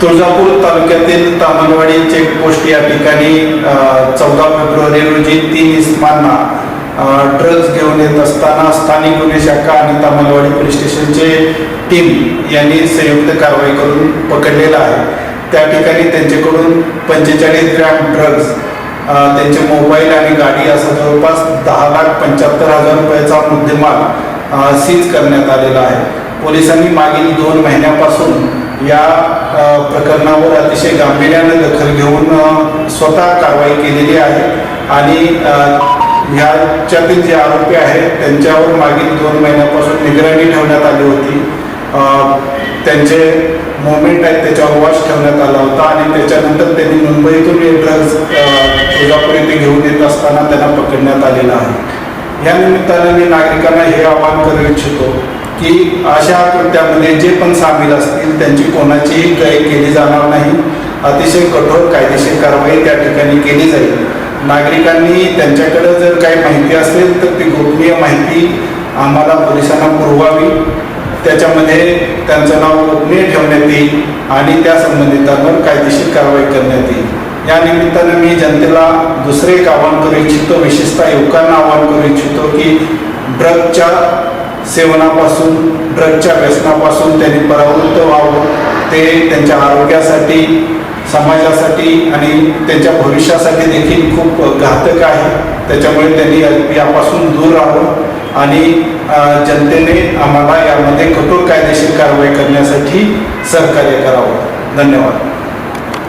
तुळजापूर तालुक्यातील तामलवाडी चेकपोस्ट या ठिकाणी चौदा फेब्रुवारी रोजी तीन इस्मांना ड्रग्ज घेऊन येत असताना स्थानिक गुन्हे शाखा आणि तामलवाडी पोलीस स्टेशनचे टीम यांनी संयुक्त कारवाई करून पकडलेला आहे. त्या ठिकाणी त्यांच्याकडून पंचेचाळीस ग्रॅम ड्रग्ज त्यांचे मोबाईल आणि गाडी असा जवळपास दहा लाख पंच्याहत्तर हजार रुपयाचा मुद्देमाल सीज करण्यात आलेला आहे. पोलिसांनी मागील दोन महिन्यापासून या प्रकरणावर अतिशय गांभीर्यानं दखल घेऊन स्वतः कारवाई केलेली आहे. आणि ह्याच्यातील जे आरोपी आहेत त्यांच्यावर मागील दोन महिन्यापासून निगराणी ठेवण्यात आली होती. त्यांचे मुवमेंट आहेत त्याच्यावर वॉच ठेवण्यात आला होता. आणि त्याच्यानंतर त्यांनी मुंबईतून हे ड्रग्ज तुळजापूर येथे घेऊन येत असताना त्यांना पकडण्यात आलेलं आहे. या निमित्ताने मी नागरिकांना हे आवाहन करू इच्छितो की अशा कृत्यामध्ये जे पण सामील असतील त्यांची कोणाचीही गय केली जाणार नाही. अतिशय कठोर कायदेशीर कारवाई त्या ठिकाणी केली जाईल. नागरिकांनी त्यांच्याकडे जर काही माहिती असेल तर ती गोपनीय माहिती आम्हाला पोलिसांना पुरवावी. त्याच्यामध्ये त्यांचं नाव गोपनीय ठेवण्यात येईल आणि त्या संबंधितांवर कायदेशीर कारवाई करण्यात येईल. या निमित्तानं मी जनतेला दुसरे एक आवाहन करू इच्छितो विशेषतः युवकांना आवाहन करू इच्छितो की ड्रगच्या सेवनापासून ड्रगच्या व्यसनापासून त्यांनी परावृत्त व्हावं. ते त्यांच्या आरोग्यासाठी समाजासाठी आणि त्यांच्या भविष्यासाठी देखील खूप घातक आहे. त्याच्यामुळे त्यांनी यापासून दूर राहावं आणि जनतेने आम्हाला यामध्ये कठोर कायदेशीर कारवाई करण्यासाठी सहकार्य करावं. धन्यवाद.